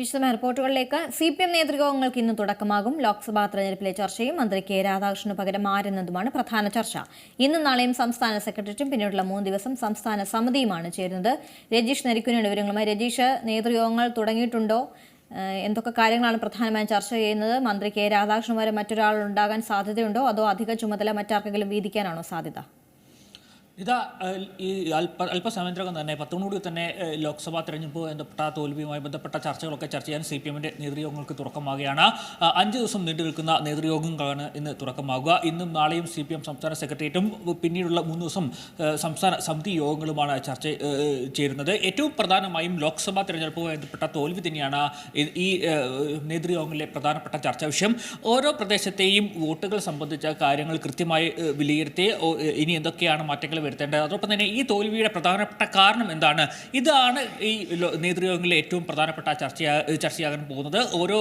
വിശദമായ റിപ്പോർട്ടുകളിലേക്ക് C P M നേതൃയോഗങ്ങൾക്ക് ഇന്ന് തുടക്കമാകും. ലോക്സഭാ തെരഞ്ഞെടുപ്പിലെ ചർച്ചയും മന്ത്രി കെ രാധാകൃഷ്ണന് പകരം ആരെന്നതുമാണ് പ്രധാന ചർച്ച. ഇന്നും നാളെയും സംസ്ഥാന സെക്രട്ടറിയും പിന്നീടുള്ള മൂന്ന് ദിവസം സംസ്ഥാന സമിതിയുമാണ് ചേരുന്നത്. രജീഷ് നരിക്കുനിയുടെ വിവരങ്ങളുമായി രജീഷ് നേതൃയോഗങ്ങൾ തുടങ്ങിയിട്ടുണ്ടോ? എന്തൊക്കെ കാര്യങ്ങളാണ് പ്രധാനമായും ചർച്ച ചെയ്യുന്നത്? മന്ത്രി കെ രാധാകൃഷ്ണൻ വരെ മറ്റൊരാൾ ഉണ്ടാകാൻ സാധ്യതയുണ്ടോ? അതോ അധിക ചുമതല മറ്റാർക്കെങ്കിലും വീതിക്കാനാണോ സാധ്യത? ഇതാ ഈ അല്പ അല്പസമയത്തിനകം തന്നെ പത്തോടുകൂടി തന്നെ ലോക്സഭാ തെരഞ്ഞെടുപ്പ് ബന്ധപ്പെട്ട തോൽവിയുമായി ബന്ധപ്പെട്ട ചർച്ചകളൊക്കെ ചർച്ച ചെയ്യാൻ സി പി എമ്മിന്റെ നേതൃയോഗങ്ങൾക്ക് തുടക്കമാകുകയാണ് അഞ്ച് ദിവസം നീണ്ടു നിൽക്കുന്ന നേതൃയോഗങ്ങളാണ് ഇന്ന് തുടക്കമാകുക ഇന്നും നാളെയും സി പി എം സംസ്ഥാന സെക്രട്ടേറിയറ്റും പിന്നീടുള്ള മൂന്ന് ദിവസം സംസ്ഥാന സമിതി യോഗങ്ങളുമാണ് ചർച്ച ചേരുന്നത്. ഏറ്റവും പ്രധാനമായും ലോക്സഭാ തെരഞ്ഞെടുപ്പുമായി ബന്ധപ്പെട്ട തോൽവി തന്നെയാണ് ഈ- നേതൃയോഗങ്ങളിലെ പ്രധാനപ്പെട്ട ചർച്ചാ വിഷയം. ഓരോ പ്രദേശത്തെയും വോട്ടുകൾ സംബന്ധിച്ച കാര്യങ്ങൾ കൃത്യമായി വിലയിരുത്തി ഇനി എന്തൊക്കെയാണ് മാറ്റങ്ങൾ വരുത്തേണ്ടത്. അതോടൊപ്പം തന്നെ ഈ തോൽവിയുടെ പ്രധാനപ്പെട്ട കാരണം എന്താണ്? ഇതാണ് ഈ നേതൃയോഗങ്ങളിൽ ഏറ്റവും പ്രധാനപ്പെട്ട ചർച്ചയാ ചർച്ചയാകാൻ പോകുന്നത്. ഓരോ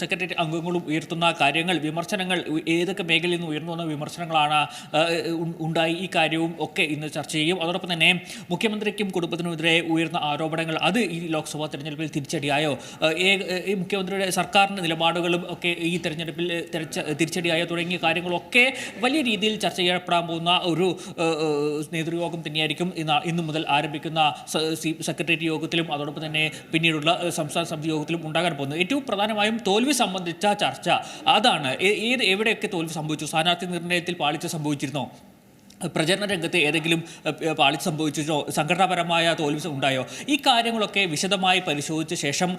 സെക്രട്ടേറിയറ്റ് അംഗങ്ങളും ഉയർത്തുന്ന കാര്യങ്ങൾ വിമർശനങ്ങൾ ഏതൊക്കെ മേഖലയിൽ നിന്ന് ഉയർന്നു വന്ന വിമർശനങ്ങളാണ് ഉണ്ടായി ഈ കാര്യവും ഒക്കെ ഇന്ന് ചർച്ച ചെയ്യും. അതോടൊപ്പം തന്നെ മുഖ്യമന്ത്രിക്കും കുടുംബത്തിനുമെതിരെ ഉയർന്ന ആരോപണങ്ങൾ അത് ഈ ലോക്സഭാ തെരഞ്ഞെടുപ്പിൽ തിരിച്ചടിയായോ? ഈ മുഖ്യമന്ത്രിയുടെ സർക്കാരിന്റെ നിലപാടുകളും ഒക്കെ ഈ തെരഞ്ഞെടുപ്പിൽ തെരച്ച തിരിച്ചടിയായോ? തുടങ്ങിയ കാര്യങ്ങളൊക്കെ വലിയ രീതിയിൽ ചർച്ച ചെയ്യപ്പെടാൻ പോകുന്ന ഒരു നേതൃയോഗം തന്നെയായിരിക്കും ഇന്ന് മുതൽ ആരംഭിക്കുന്ന സെക്രട്ടേറിയറ്റ് യോഗത്തിലും അതോടൊപ്പം തന്നെ പിന്നീടുള്ള സംസ്ഥാന സമിതി യോഗത്തിലും ഉണ്ടാകാൻ പോകുന്നത്. ഏറ്റവും പ്രധാനമായും തോൽവി സംബന്ധിച്ച ചർച്ച അതാണ്. ഏത് എവിടെയൊക്കെ തോൽവി സംഭവിച്ചു? സ്ഥാനാർത്ഥി നിർണയത്തിൽ പാളിച്ച സംഭവിച്ചിരുന്നോ? പ്രചരണ രംഗത്ത് ഏതെങ്കിലും പാളി സംഭവിച്ചോ സംഘടനാപരമായ തോൽവി ഉണ്ടായോ? ഈ കാര്യങ്ങളൊക്കെ വിശദമായി പരിശോധിച്ച ശേഷം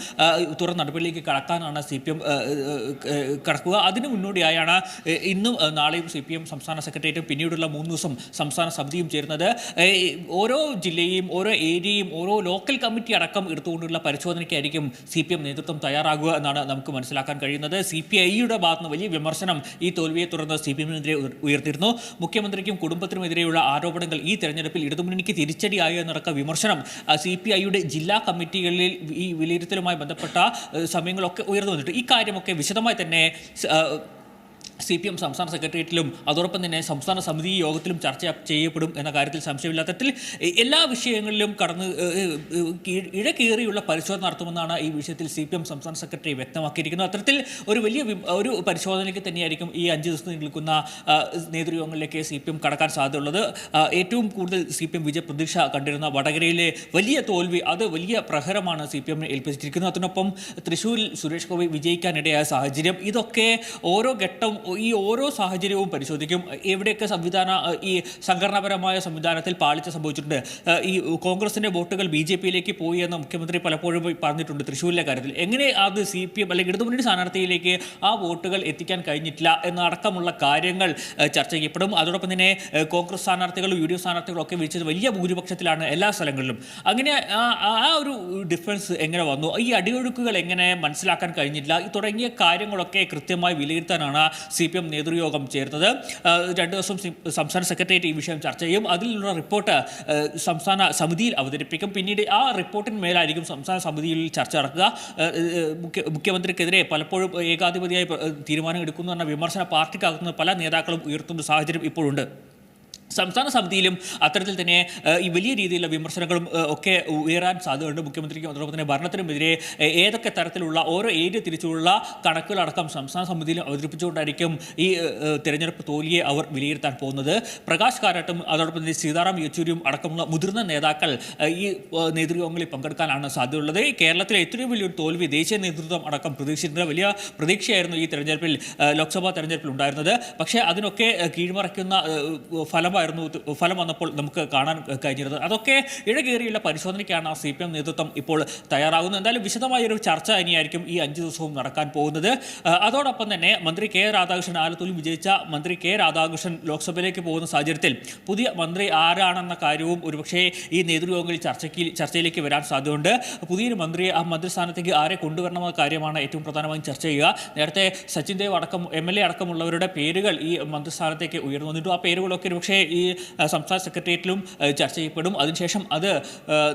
തുറ തുറന്ന നടപടിയിലേക്ക് കടക്കാനാണ് സി പി എം കടക്കുക. അതിനു മുന്നോടിയായാണ് ഇന്നും നാളെയും സി പി എം സംസ്ഥാന സെക്രട്ടേറിയറ്റും പിന്നീടുള്ള മൂന്ന് ദിവസം സംസ്ഥാന സമിതിയും ചേരുന്നത്. ഓരോ ജില്ലയും ഓരോ ഏരിയയും ഓരോ ലോക്കൽ കമ്മിറ്റി അടക്കം എടുത്തുകൊണ്ടുള്ള പരിശോധനയ്ക്കായിരിക്കും സി പി എം നേതൃത്വം തയ്യാറാകുക എന്നാണ് നമുക്ക് മനസ്സിലാക്കാൻ കഴിയുന്നത്. സി പി ഐയുടെ ഭാഗത്തുനിന്ന് വലിയ വിമർശനം ഈ തോൽവിയെ തുടർന്ന് സി പി എമ്മിനെതിരെ ഉയർത്തിയിരുന്നു. മുഖ്യമന്ത്രിക്കും കുടുംബത്തിനുമെതിരെയുള്ള ആരോപണങ്ങൾ ഈ തെരഞ്ഞെടുപ്പിൽ ഇടതുമുന്നണിക്ക് തിരിച്ചടിയായി എന്നടക്കം വിമർശനം സി പി ഐയുടെ ജില്ലാ കമ്മിറ്റികളിൽ ഈ വിലയിരുത്തലുമായി ബന്ധപ്പെട്ട സമയങ്ങളൊക്കെ ഉയർന്നു വന്നിട്ടുണ്ട്. ഈ കാര്യമൊക്കെ വിശദമായി തന്നെ സ- പി എം സംസ്ഥാന സെക്രട്ടേറിയറ്റിലും അതോടൊപ്പം തന്നെ സംസ്ഥാന സമിതി യോഗത്തിലും ചർച്ച ചെയ്യപ്പെടും എന്ന കാര്യത്തിൽ സംശയമില്ലാത്ത എല്ലാ വിഷയങ്ങളിലും കടന്ന് ഇഴകേറിയുള്ള പരിശോധന നടത്തുമെന്നാണ് ഈ വിഷയത്തിൽ സി പി എം സംസ്ഥാന സെക്രട്ടറി വ്യക്തമാക്കിയിരിക്കുന്നത്. അത്തരത്തിൽ ഒരു വലിയ ഒരു പരിശോധനയ്ക്ക് തന്നെയായിരിക്കും ഈ അഞ്ച് ദിവസം നിൽക്കുന്ന നേതൃയോഗങ്ങളിലേക്ക് സി പി എം കടക്കാൻ സാധ്യതയുള്ളത്. ഏറ്റവും കൂടുതൽ സി പി എം വിജയ പ്രതീക്ഷ കണ്ടിരുന്ന വടകരയിലെ വലിയ തോൽവി അത് വലിയ പ്രഹരമാണ് സി പി എമ്മിനെ ഏൽപ്പിച്ചിരിക്കുന്നത്. അതിനൊപ്പം തൃശ്ശൂരിൽ സുരേഷ് ഗോപി വിജയിക്കാനിടയായ സാഹചര്യം ഇതൊക്കെ ഓരോ ഘട്ടം ഈ ഓരോ സാഹചര്യവും പരിശോധിക്കും. എവിടെയൊക്കെ സംവിധാന ഈ സംഘടനാപരമായ സംവിധാനത്തിൽ പാളിച്ച സംഭവിച്ചിട്ടുണ്ട്. ഈ കോൺഗ്രസിന്റെ വോട്ടുകൾ ബി ജെ പിയിലേക്ക് പോയി എന്ന് മുഖ്യമന്ത്രി പലപ്പോഴും പറഞ്ഞിട്ടുണ്ട് തൃശ്ശൂരിലെ കാര്യത്തിൽ. എങ്ങനെ അത് സി പി എം അല്ലെങ്കിൽ ഇടതുമുന്നണി സ്ഥാനാർത്ഥിയിലേക്ക് ആ വോട്ടുകൾ എത്തിക്കാൻ കഴിഞ്ഞിട്ടില്ല എന്നടക്കമുള്ള കാര്യങ്ങൾ ചർച്ച ചെയ്യപ്പെടും. അതോടൊപ്പം തന്നെ കോൺഗ്രസ് സ്ഥാനാർത്ഥികളും യു ഡി എഫ് സ്ഥാനാർത്ഥികളും ഒക്കെ വിളിച്ചത് വലിയ ഭൂരിപക്ഷത്തിലാണ് എല്ലാ സ്ഥലങ്ങളിലും. അങ്ങനെ ആ- ഒരു ഡിഫറൻസ് എങ്ങനെ വന്നു? ഈ അടിയൊഴുക്കുകൾ എങ്ങനെ മനസ്സിലാക്കാൻ കഴിഞ്ഞില്ല തുടങ്ങിയ കാര്യങ്ങളൊക്കെ കൃത്യമായി വിലയിരുത്താനാണ് സി പി എം നേതൃയോഗം ചേർന്നത് രണ്ടു ദിവസം സംസ്ഥാന സെക്രട്ടേറിയറ്റ് ഈ വിഷയം ചർച്ച ചെയ്യും. അതിലുള്ള റിപ്പോർട്ട് സംസ്ഥാന സമിതിയിൽ അവതരിപ്പിക്കും. പിന്നീട് ആ റിപ്പോർട്ടിന് മേലായിരിക്കും സംസ്ഥാന സമിതിയിൽ ചർച്ച നടക്കുക. മുഖ്യമന്ത്രിക്കെതിരെ പലപ്പോഴും ഏകാധിപതിയായി തീരുമാനം എടുക്കുന്നു എന്ന വിമർശന പാർട്ടിക്കകത്തുനിന്ന് പല നേതാക്കളും ഉയർത്തുന്ന സാഹചര്യം ഇപ്പോഴുണ്ട്. സംസ്ഥാന സമിതിയിലും അത്തരത്തിൽ തന്നെ ഈ വലിയ രീതിയിലുള്ള വിമർശനങ്ങളും ഒക്കെ ഉയരാൻ സാധ്യതയുണ്ട്. മുഖ്യമന്ത്രിക്കും അതോടൊപ്പം തന്നെ ഭരണത്തിനുമെതിരെ ഏതൊക്കെ തരത്തിലുള്ള ഓരോ ഏരിയ തിരിച്ചുള്ള കണക്കുകളടക്കം സംസ്ഥാന സമിതിയിൽ അവതരിപ്പിച്ചുകൊണ്ടായിരിക്കും ഈ തിരഞ്ഞെടുപ്പ് തോൽവിയെ അവർ വിലയിരുത്താൻ പോകുന്നത്. പ്രകാശ് കാരാട്ടും അതോടൊപ്പം തന്നെ സീതാറാം യെച്ചൂരിയും അടക്കമുള്ള മുതിർന്ന നേതാക്കൾ ഈ നേതൃയോഗങ്ങളിൽ പങ്കെടുക്കാനാണ് സാധ്യതയുള്ളത്. കേരളത്തിലെ ഏറ്റവും വലിയൊരു തോൽവി ദേശീയ നേതൃത്വം അടക്കം പ്രതീക്ഷിച്ചിരുന്ന വലിയ പ്രതീക്ഷയായിരുന്നു ഈ തെരഞ്ഞെടുപ്പിൽ ലോക്സഭാ തെരഞ്ഞെടുപ്പിൽ ഉണ്ടായിരുന്നത്. പക്ഷേ അതിനൊക്കെ കീഴ്മറയ്ക്കുന്ന ഏഹ്, ഫലമായിരുന്നു ഫലം വന്നപ്പോൾ നമുക്ക് കാണാൻ കഴിഞ്ഞിരുന്നത്. അതൊക്കെ ഇഴകേറിയുള്ള പരിശോധനയ്ക്കാണ് സി പി എം നേതൃത്വം ഇപ്പോൾ തയ്യാറാകുന്നത്. എന്തായാലും വിശദമായ ഒരു ചർച്ച ഇനിയായിരിക്കും ഈ അഞ്ച് ദിവസവും നടക്കാൻ പോകുന്നത്. അതോടൊപ്പം തന്നെ മന്ത്രി കെ രാധാകൃഷ്ണൻ ആലത്തൂരിൽ വിജയിച്ച മന്ത്രി കെ രാധാകൃഷ്ണൻ ലോക്സഭയിലേക്ക് പോകുന്ന സാഹചര്യത്തിൽ പുതിയ മന്ത്രി ആരാണെന്ന കാര്യവും ഒരുപക്ഷേ ഈ നേതൃയോഗങ്ങളിൽ ചർച്ചയ്ക്ക് ചർച്ചയിലേക്ക് വരാൻ സാധ്യതയുണ്ട്. പുതിയൊരു മന്ത്രിയെ ആ മന്ത്രിസ്ഥാനത്തേക്ക് ആരെ കൊണ്ടുവരണമെന്ന കാര്യമാണ് ഏറ്റവും പ്രധാനമായും ചർച്ച ചെയ്യുക. നേരത്തെ സച്ചിൻ ദേവ് അടക്കം എം എൽ എ അടക്കമുള്ളവരുടെ പേരുകൾ ഈ മന്ത്രിസ്ഥാനത്തേക്ക് ഉയർന്നു വന്നിട്ടു. ആ പേരുകളൊക്കെ ഒരുപക്ഷേ ഈ സംസ്ഥാന സെക്രട്ടേറിയറ്റിലും ചർച്ച ചെയ്യപ്പെടും. അതിനുശേഷം അത്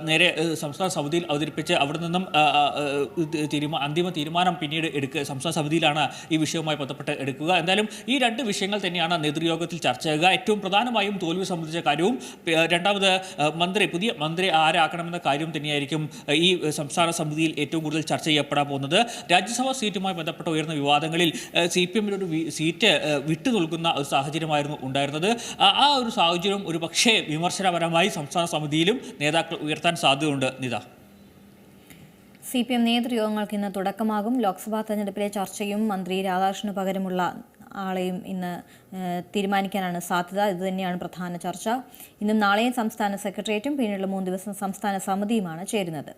നേരെ സംസ്ഥാന സമിതിയിൽ അവതരിപ്പിച്ച് അവിടെ നിന്നും ആ, ആ, ആ, ഇത് തീരുമാ അന്തിമ തീരുമാനം പിന്നീട് എടുക്കുക സംസ്ഥാന സമിതിയിലാണ് ഈ വിഷയവുമായി ബന്ധപ്പെട്ട് എടുക്കുക. എന്തായാലും ഈ രണ്ട് വിഷയങ്ങൾ തന്നെയാണ് നേതൃയോഗത്തിൽ ചർച്ച ചെയ്യുക. ഏറ്റവും പ്രധാനമായും തോൽവി സംബന്ധിച്ച കാര്യവും രണ്ടാമത് മന്ത്രി പുതിയ മന്ത്രി ആരാക്കണമെന്ന കാര്യം തന്നെയായിരിക്കും ഈ സംസ്ഥാന സമിതിയിൽ ഏറ്റവും കൂടുതൽ ചർച്ച ചെയ്യപ്പെടാൻ പോകുന്നത്. രാജ്യസഭാ സീറ്റുമായി ബന്ധപ്പെട്ട ഉയർന്ന വിവാദങ്ങളിൽ സി പി എമ്മിനൊരു സീറ്റ് വിട്ടു നൽകുന്ന ഒരു സാഹചര്യമായിരുന്നു ഉണ്ടായിരുന്നത്. ആ ഒരു സാഹചര്യം ഒരു പക്ഷേ വിമർശനപരമായി സംസ്ഥാന സമിതിയിലും നേതാക്കൾ ഉയർത്താൻ സാധ്യതയുണ്ട്. നിത. സി പി എം നേതൃയോഗങ്ങൾക്ക് ഇന്ന് തുടക്കമാകും. ലോക്സഭാ തെരഞ്ഞെടുപ്പിലെ ചർച്ചയും മന്ത്രി രാധാകൃഷ്ണന് പകരമുള്ള ആളെയും ഇന്ന് തീരുമാനിക്കാനാണ് സാധ്യത. ഇതുതന്നെയാണ് പ്രധാന ചർച്ച. ഇന്നും നാളെയും സംസ്ഥാന സെക്രട്ടേറിയറ്റും പിന്നീടുള്ള മൂന്ന് ദിവസം സംസ്ഥാന സമിതിയുമാണ് ചേരുന്നത്.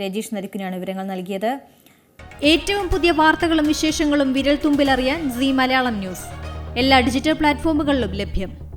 രജീഷ് നരിക്കിനാണ് വിവരങ്ങൾ നൽകിയത്. ഏറ്റവും പുതിയ വാർത്തകളും വിശേഷങ്ങളും വിരൽ തുമ്പിലറിയാൻ സി മലയാളം ന്യൂസ്. എല്ലാ ഡിജിറ്റൽ പ്ലാറ്റ്ഫോമുകളിലും ലഭ്യം.